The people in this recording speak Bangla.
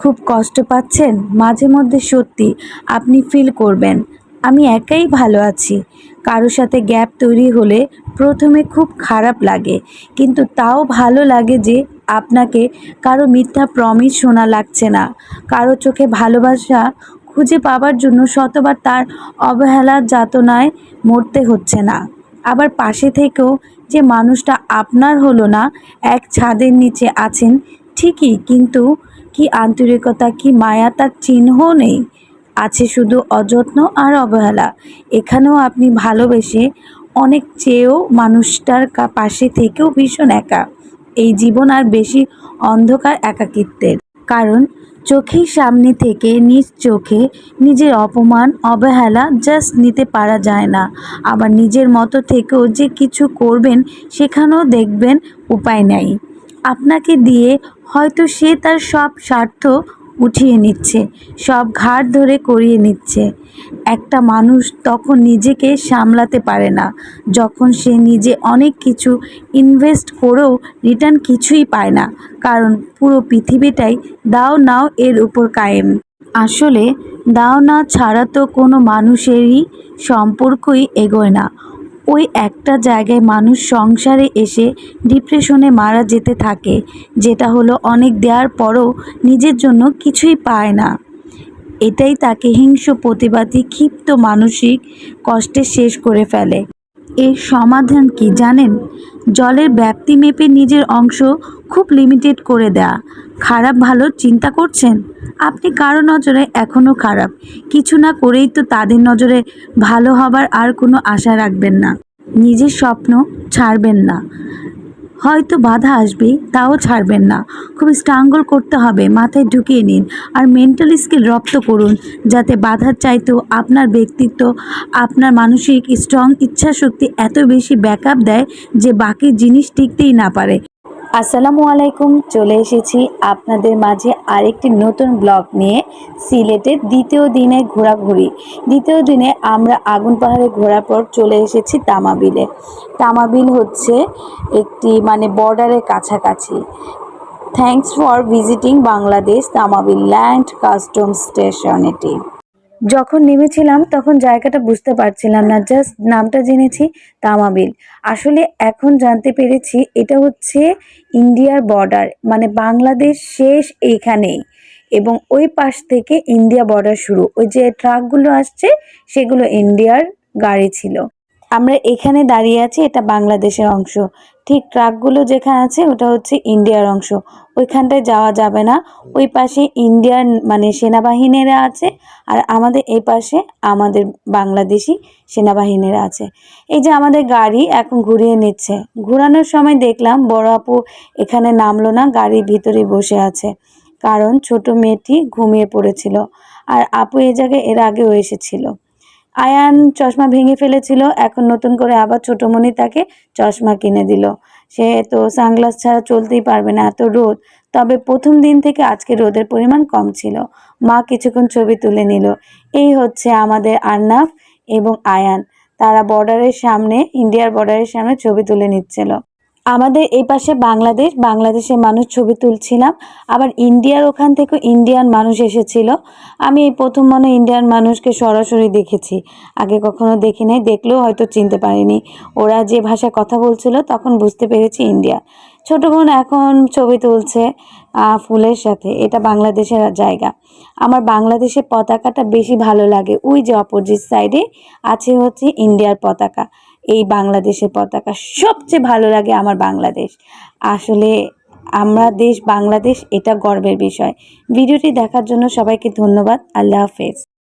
খুব কষ্ট পাচ্ছেন? মাঝে মধ্যে সত্যি আপনি ফিল করবেন। আমি একাই ভালো আছি। কারও সাথে গ্যাপ তৈরি হলে প্রথমে খুব খারাপ লাগে। কিন্তু তাও ভালো লাগে যে আপনাকে কারও মিথ্যা প্রমিস শোনা লাগছে না। কারও চোখে ভালোবাসা খুঁজে পাবার জন্য শতবার তার অবহেলার যাতনায় মরতে হচ্ছে না। আবার পাশে থেকেও যে মানুষটা আপনার হলো না, এক ছাদের নিচে আছেন, ঠিকই, কিন্তু কি আন্তরিকতা, কি মায়া তার চিহ্নও নেই। আছে শুধু অযত্ন আর অবহেলা। এখানেও আপনি ভালোবেসে অনেক চেয়েও মানুষটার পাশে থেকেও ভীষণ একা। এই জীবন আর বেশি অন্ধকার একাকিত্বের। কারণ চোখের সামনে থেকে নিজ চোখে নিজের অপমান, অবহেলা জাস্ট নিতে পারা যায় না। আবার নিজের মতো থেকেও যে কিছু করবেন, সেখানেও দেখবেন উপায় নেই। আপনাকে দিয়ে হয়তো সে তার সব স্বার্থ উঠিয়ে নিচ্ছে, সব ঘাট ধরে করিয়ে নিচ্ছে। একটা মানুষ তখন নিজেকে সামলাতে পারে না, যখন সে নিজে অনেক কিছু ইনভেস্ট করেও রিটার্ন কিছুই পায় না, কারণ পুরো পৃথিবীটাই দাও নাও এর উপর কায়েম। আসলে দাও না ছাড়া তো কোনো মানুষেরই সম্পর্কই এগোয় না। ওই একটা জায়গায় মানুষ সংসারে এসে ডিপ্রেশনে মারা যেতে থাকে, যেটা হলো অনেক দেওয়ার পরও নিজের জন্য কিছুই পায় না। এটাই তাকে হিংস্র প্রতিবাদী, ক্ষিপ্ত মানসিক কষ্টে শেষ করে ফেলে। এর সমাধান কি জানেন? জলের ব্যাপ্তি মেপে নিজের অংশ খুব লিমিটেড করে দেয়া। খারাপ ভালো চিন্তা করছেন? আপনি কারও নজরে এখনও খারাপ। কিছু না করেই তো তাদের নজরে ভালো হবার আর কোনো আশা রাখবেন না। নিজের স্বপ্ন ছাড়বেন না। হয়তো বাধা আসবে, তাও ছাড়বেন না। খুব স্ট্রাঙ্গল করতে হবে, মাথায় ঢুকিয়ে নিন আর মেন্টাল স্কিল রপ্ত করুন যাতে বাধার চাইতেও আপনার ব্যক্তিত্ব, আপনার মানসিক স্ট্রং ইচ্ছাশক্তি এত বেশি ব্যাকআপ দেয় যে বাকি জিনিস টিকতেই না পারে। আসসালামু আলাইকুম, চলে এসেছি আপনাদের মাঝে আরেকটি নতুন ব্লগ নিয়ে সিলেটের দ্বিতীয় দিনে ঘোরাঘুরি। দ্বিতীয় দিনে আমরা আগুন পাহাড়ে ঘোরার পর চলে এসেছি তামাবিলে। তামাবিল হচ্ছে একটি মানে বর্ডারের কাছাকাছি। Thanks for visiting Bangladesh Tamabil land custom station এটি। যখন নেমেছিলাম, তখন জায়গাটা বুঝতে পারছিলাম না জাস্ট নামটা জেনেছি, তামাবিল। আসলে এখন জানতে পেরেছি, এটা হচ্ছে ইন্ডিয়ার বর্ডার মানে বাংলাদেশ শেষ এইখানেই। এবং ওই পাশ থেকে ইন্ডিয়া বর্ডার শুরু। ওই যে ট্রাকগুলো আসছে, সেগুলো ইন্ডিয়ার গাড়ি ছিল। আমরা এখানে দাঁড়িয়ে আছি, এটা বাংলাদেশের অংশ। ঠিক ট্রাকগুলো যেখানে আছে, ওটা হচ্ছে ইন্ডিয়ার অংশ। ওইখানটায় যাওয়া যাবে না। ওই পাশে ইন্ডিয়ার মানে সেনাবাহিনীরা আছে আর আমাদের এই পাশে আমাদের বাংলাদেশি সেনাবাহিনীরা আছে। এই যে আমাদের গাড়ি এখন ঘুরিয়ে নিচ্ছে। ঘোরানোর সময় দেখলাম বড় আপু এখানে নামলো না, গাড়ির ভিতরে বসে আছে। কারণ ছোট মেয়েটি ঘুমিয়ে পড়েছিল। আর আপু এই জায়গায় এর আগেও এসেছিল। আয়ান চশমা ভেঙে ফেলেছিল, এখন নতুন করে আবার ছোটোমণি তাকে চশমা কিনে দিল। সে তো সানগ্লাস ছাড়া চলতেই পারবে না এত রোদ। তবে প্রথম দিন থেকে আজকে রোদের পরিমাণ কম ছিল। মা কিছুক্ষণ ছবি তুলে নিল। এই হচ্ছে আমাদের আর্নাফ এবং আয়ান। তারা বর্ডারের সামনে ইন্ডিয়ার বর্ডারের সামনে ছবি তুলে নিচ্ছিল। আমাদের এই পাশে বাংলাদেশ, বাংলাদেশের মানুষ ছবি তুলছিলাম, আবার ইন্ডিয়ার ওখান থেকে ইন্ডিয়ান মানুষ এসেছিল। আমি এই প্রথম মনে ইন্ডিয়ান মানুষকে সরাসরি দেখেছি। আগে কখনো দেখি নাই, দেখলেও হয়তো চিনতে পারিনি। ওরা যে ভাষায় কথা বলছিল, তখন বুঝতে পেরেছি ইন্ডিয়া। ছোট বোন এখন ছবি তুলছে ফুলের সাথে। এটা বাংলাদেশের জায়গা। আমার বাংলাদেশের পতাকাটা বেশি ভালো লাগে। ওই যে অপোজিট সাইডে আছে হচ্ছে ইন্ডিয়ার পতাকা। এই বাংলাদেশের পতাকা সবচেয়ে ভালো লাগে আমার বাংলাদেশ। আসলে আমরা দেশ বাংলাদেশ, এটা গর্বের বিষয়। ভিডিওটি দেখার জন্য সবাইকে ধন্যবাদ। আল্লাহ হাফেজ।